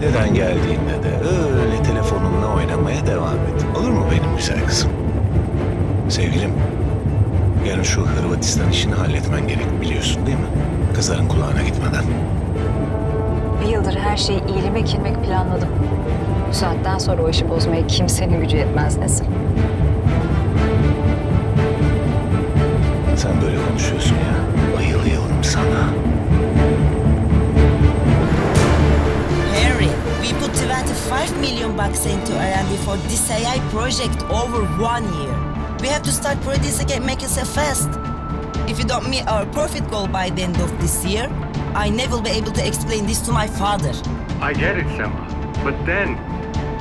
Deden geldiğinde de öyle telefonunla oynamaya devam et. Olur mu benim güzel kızım? Sevgilim, yarın şu Hırvatistan işini halletmen gerek biliyorsun değil mi? Kızların kulağına gitmeden. Bir yıldır her şeyi iyilemek ilmek planladım. Bu saatten sonra o işi bozmaya kimsenin gücü yetmez Nesin. Sen böyle konuşuyorsun ya. Bayılıyorum sana. For this AI project over one year. We have to start producing and making it so fast. If you don't meet our profit goal by the end of this year, I never will be able to explain this to my father. I get it, Sema. But then,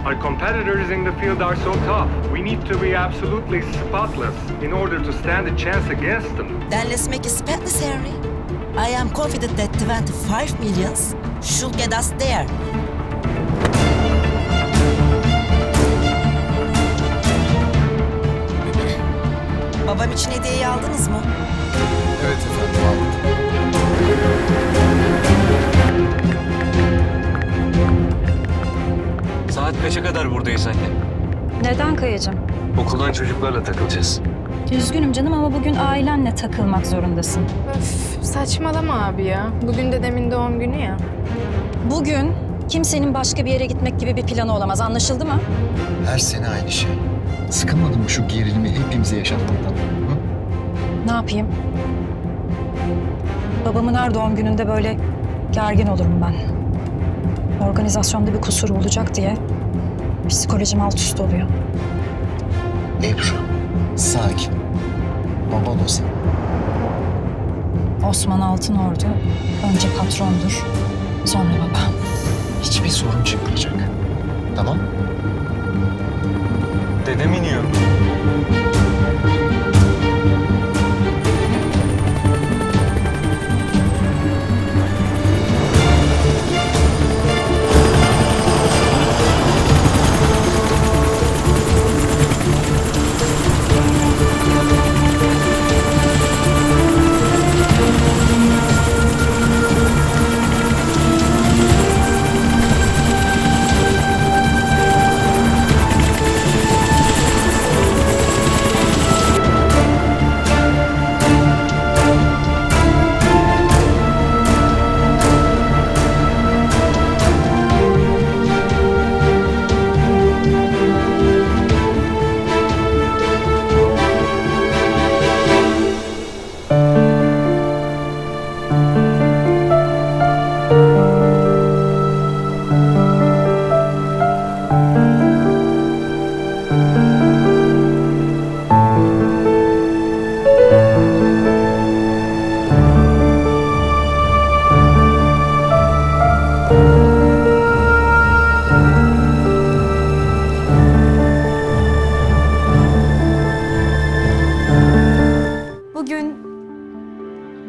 our competitors in the field are so tough. We need to be absolutely spotless in order to stand a chance against them. Then let's make it spotless, Harry. I am confident that 25 millions should get us there. Babam için hediyeyi aldınız mı? Evet efendim aldık. Saat kaça kadar buradayız anne? Neden Kayacığım? Okuldan çocuklarla takılacağız. Üzgünüm canım ama bugün ailenle takılmak zorundasın. Öf, saçmalama abi ya. Bugün dedemin doğum günü ya. Bugün kimsenin başka bir yere gitmek gibi bir planı olamaz. Anlaşıldı mı? Her sene aynı şey. Sıkılmadın mı şu gerilimi hepimize yaşatmaktan? Hı? Ne yapayım? Babamın her doğum gününde böyle gergin olurum ben. Organizasyonda bir kusur olacak diye psikolojim alt üst oluyor. Ebru, sakin. Baban o senin. Osman Altınordu önce patrondur, sonra baba. Hiçbir sorun çıkmayacak. Tamam? Dedem iniyor.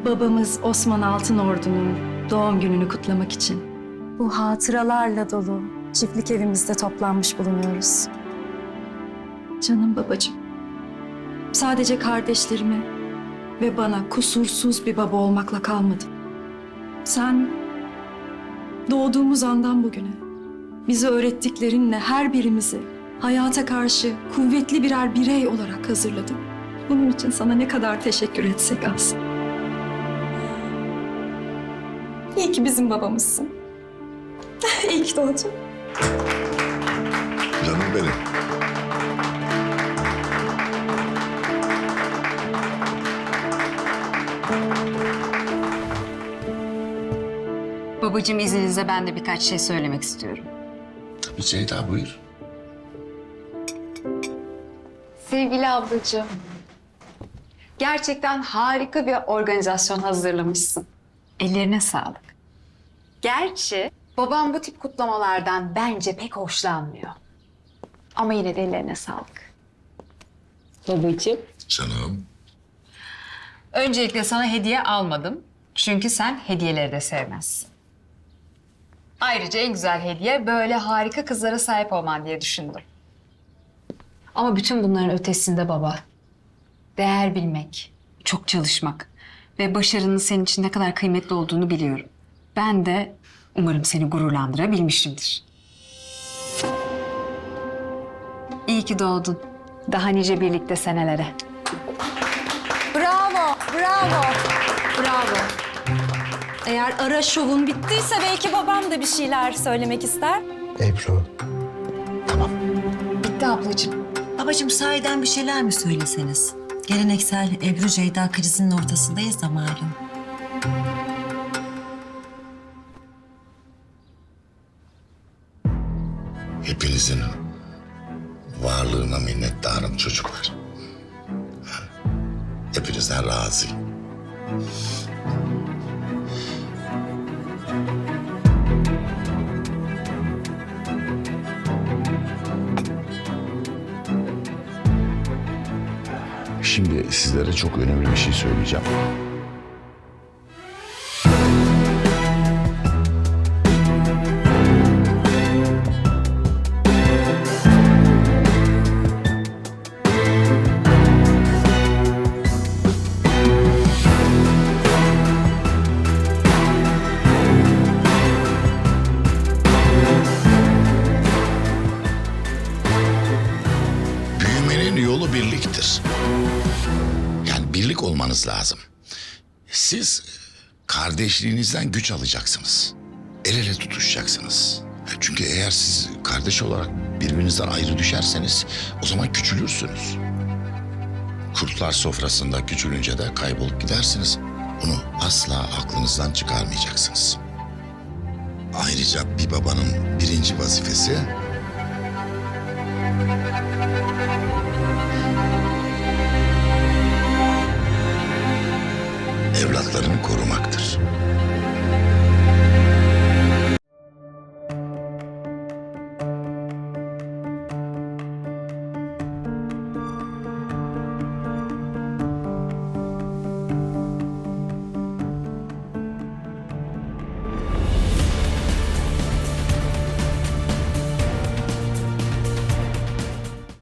Babamız Osman Altınordu'nun doğum gününü kutlamak için bu hatıralarla dolu çiftlik evimizde toplanmış bulunuyoruz. Canım babacığım, sadece kardeşlerime ve bana kusursuz bir baba olmakla kalmadım. Sen doğduğumuz andan bugüne bize öğrettiklerinle her birimizi hayata karşı kuvvetli birer birey olarak hazırladın. Bunun için sana ne kadar teşekkür etsek az. İyi ki bizim babamızsın. İyi ki doğdun. Canım benim. Babacığım izninizle ben de birkaç şey söylemek istiyorum. Tabii Ceyda buyur. Sevgili ablacığım, gerçekten harika bir organizasyon hazırlamışsın. Ellerine sağlık. Gerçi babam bu tip kutlamalardan bence pek hoşlanmıyor. Ama yine de ellerine sağlık. Babacığım. Canım. Öncelikle sana hediye almadım. Çünkü sen hediyeleri de sevmezsin. Ayrıca en güzel hediye böyle harika kızlara sahip olman diye düşündüm. Ama bütün bunların ötesinde baba. Değer bilmek, çok çalışmak ve başarının senin için ne kadar kıymetli olduğunu biliyorum. Ben de umarım seni gururlandırabilmişimdir. İyi ki doğdun. Daha nice birlikte senelere. Bravo, bravo, bravo. Eğer ara şovun bittiyse belki babam da bir şeyler söylemek ister. Ebru, tamam. Bitti ablacığım. Babacığım sahiden bir şeyler mi söyleseniz? Geleneksel Ebru Ceyda krizinin ortasındayız da malum. Hepinizin varlığına minnettarım çocuklar. Hepinizden razıyım. Sizlere çok önemli bir şey söyleyeceğim. Birlik olmanız lazım. Siz kardeşliğinizden güç alacaksınız. El ele tutuşacaksınız. Çünkü eğer siz kardeş olarak birbirinizden ayrı düşerseniz o zaman küçülürsünüz. Kurtlar sofrasında küçülünce de kaybolup gidersiniz. Bunu asla aklınızdan çıkarmayacaksınız. Ayrıca bir babanın birinci vazifesi